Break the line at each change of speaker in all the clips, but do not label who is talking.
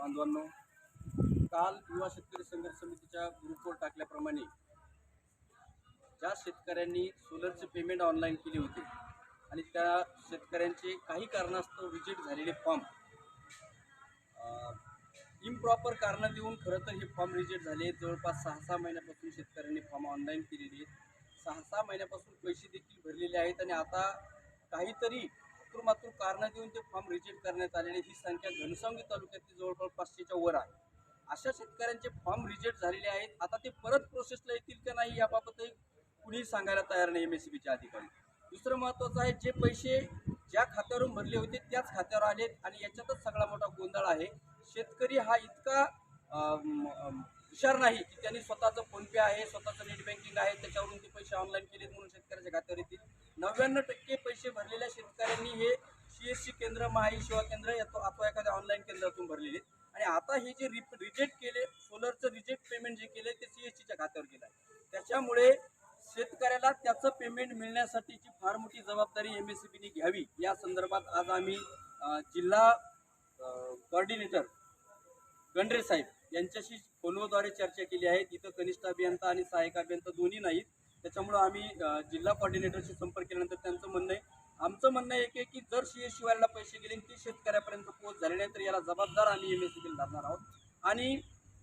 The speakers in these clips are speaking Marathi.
बांधवांनो काल युवा शेतकरी संघर्ष समितीच्या ग्रुपवर टाकल्याप्रमाणे ज्या शेतकऱ्यांनी सोलरचे पेमेंट ऑनलाईन केले होते आणि त्या शेतकऱ्यांचे काही कारणास्तव रिजेक्ट झालेले फॉर्म इम्प्रॉपर कारणं देऊन खरं तर हे फॉर्म रिजेक्ट झाले. जवळपास सहा सहा महिन्यापासून शेतकऱ्यांनी फॉर्म ऑनलाईन केलेले आहेत. सहा सहा महिन्यापासून पैसे देखील भरलेले आहेत आणि आता काहीतरी मात्र कारणं देऊन ते फॉर्म रिजेक्ट करण्यात आलेले ही संख्या घनसावंगी तालुक्यातील जवळपास पाचशेच्या वर आहे. अशा शेतकऱ्यांचे फॉर्म रिजेक्ट झालेले आहेत. आता ते परत प्रोसेसला येतील का नाही याबाबतही कुणीही सांगायला तयार नाही एम एस सी बीचे अधिकारी. दुसरं महत्त्वाचं आहे जे पैसे ज्या खात्यावरून भरले होते त्याच खात्यावर आलेत आणि याच्यातच सगळा मोठा गोंधळ आहे. शेतकरी हा इतका हुशार नाही की त्यांनी स्वतःचं फोनपे आहे स्वतःचं नेट बँकिंग आहे त्याच्यावरून ते पैसे ऑनलाईन केलेत म्हणून शेतकऱ्याच्या खात्यावर येतील. नव्याण्णव टक्के पैसे भरलेल्या शेतकऱ्यांनी हे सी एस सी केंद्र महाई सेवा केंद्र यातो अथवा एखाद्या ऑनलाईन केंद्रातून भरलेले आणि आता हे जे रिप रिजेक्ट केले सोलरचं रिजेक्ट पेमेंट जे केले ते सी एस सीच्या खात्यावर गेलं आहे. त्याच्यामुळे शेतकऱ्याला त्याचं पेमेंट मिळण्यासाठीची फार मोठी जबाबदारी एम एस सी बीने घ्यावी. या संदर्भात आज आम्ही जिल्हा कॉर्डिनेटर गंडरे साहेब यांच्याशी फोनद्वारे चर्चा केली आहे. तिथं कनिष्ठ अभियंता आणि सहाय्यक अभियंता दोन्ही नाहीत. त्याच्यामुळं आम्ही जिल्हा कॉर्डिनेटरशी संपर्क केल्यानंतर त्यांचं म्हणणं आहे आमचं म्हणणं एक आहे की जर सी एस शिवायला पैसे गेले आणि ते शेतकऱ्यापर्यंत पोहोच झाले नाही तर याला जबाबदार आम्ही एम एस सी धरणार आहोत. आणि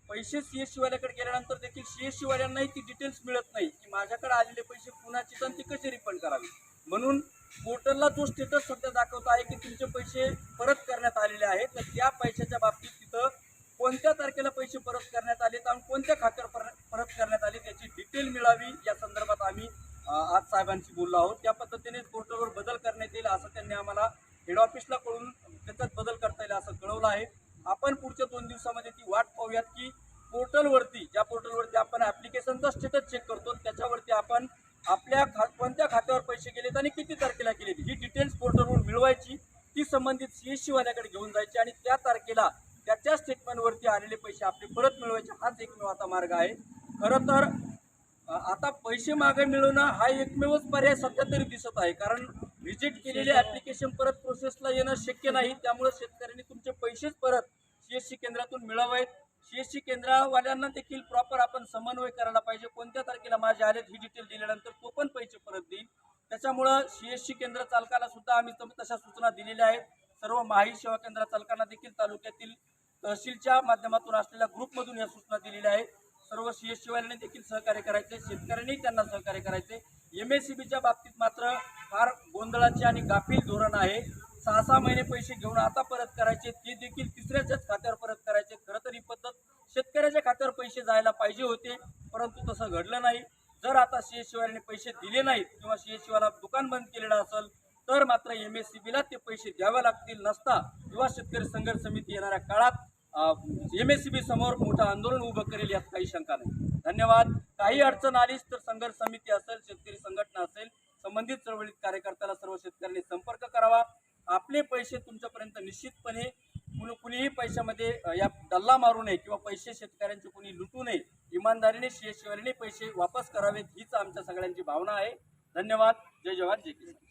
पैसे सी एस शिवाल्याकडे गेल्यानंतर देखील सी एस शिवाल्यांनाही ती डिटेल्स मिळत नाही की माझ्याकडे आलेले पैसे कुणाची पण ती कसे रिफंड करावे. म्हणून पोर्टलला जो स्टेटस सध्या दाखवत आहे की तुमचे पैसे परत करण्यात आलेले आहेत तर त्या पैशाच्या बाबतीत तिथं कोणत्या तारखेला पैसे परत करण्यात आले आणि कोणत्या खात्यावर परत करण्यात आले त्याची डिटेल मिळावी या आम्ही आज साहेबांशी बोललो आहोत. त्या पद्धतीने पोर्टलवर बदल करण्यात येईल असं त्यांनी आम्हाला हेड ऑफिसला कळून त्याच्यात बदल करता येईल असं कळवलं आहे. आपण पुढच्या दोन दिवसामध्ये ती वाट पाहूयात की पोर्टलवरती ज्या पोर्टलवरती आपण ॲप्लिकेशनचा स्टेटस चेक करतो त्याच्यावरती आपण आपल्या खा कोणत्या खात्यावर पैसे गेलेत आणि किती तारखेला गेलेत ही डिटेल्स पोर्टलवर मिळवायची. ती संबंधित सी एस सीवाल्याकडे घेऊन जायची आणि त्या तारखेला त्याच्या स्टेटमेंटवरती आलेले पैसे आपले परत मिळवायचे हाच एकमेव आता मार्ग आहे. खरं तर आता पैसे मागे मिळवणं हा एकमेवच पर्याय सध्या तरी दिसत आहे. कारण रिजेक्ट केलेले ॲप्लिकेशन परत प्रोसेसला येणं शक्य नाही. त्यामुळे शेतकऱ्यांनी तुमचे पैसेच परत सी एस सी केंद्रातून मिळवावेत. सी एस सी केंद्रावाल्यांना देखील प्रॉपर आपण समन्वय करायला पाहिजे. कोणत्या तारखेला माझे आलेत ही डिटेल दिल्यानंतर तो पण पैसे परत देईल. त्याच्यामुळं सी एस सी केंद्र चालकाला सुद्धा आम्ही तशा सूचना दिलेल्या आहेत. सर्व माही सेवा केंद्र चालकांना देखील तालुक्यातील तहसीलच्या माध्यमातून असलेल्या ग्रुपमधून या सूचना दिलेल्या आहेत. सर्व सी एस शिवायने देखील सहकार्य करायचे शेतकऱ्यांनी त्यांना सहकार्य करायचे एम एस सी बीच्या बाबतीत मात्र फार गोंधळाचे आणि गाफील धोरण आहे. सहा सहा महिने पैसे घेऊन आता परत करायचे. ते देखील तिसऱ्याच्याच खात्यावर परत करायचे. खरं तर ही पद्धत शेतकऱ्याच्या खात्यावर पैसे जायला पाहिजे होते परंतु तसं घडलं नाही. जर आता सी एस शिवायने पैसे दिले नाहीत किंवा सी एस शिवायला दुकान बंद केलेलं असेल तर मात्र एम एस सी बीला ते पैसे द्यावे लागतील नसता युवा शेतकरी संघर्ष समिती येणाऱ्या काळात एम एस सी बी समोर मोठं आंदोलन उभं करेल यात काही शंका नाही. धन्यवाद. काही अडचण आलीच तर संघर्ष समिती असेल शेतकरी संघटना असेल संबंधित चळवळीत कार्यकर्त्याला सर्व शेतकऱ्यांनी संपर्क करावा. आपले पैसे तुमच्यापर्यंत निश्चितपणे कुणी कुणीही पैशामध्ये या डल्ला मारू नये किंवा पैसे शेतकऱ्यांचे कुणी लुटू नये इमानदारीने शिवारीने पैसे वापस करावेत हीच आमच्या सगळ्यांची भावना आहे. धन्यवाद. जय जवान जय किसान.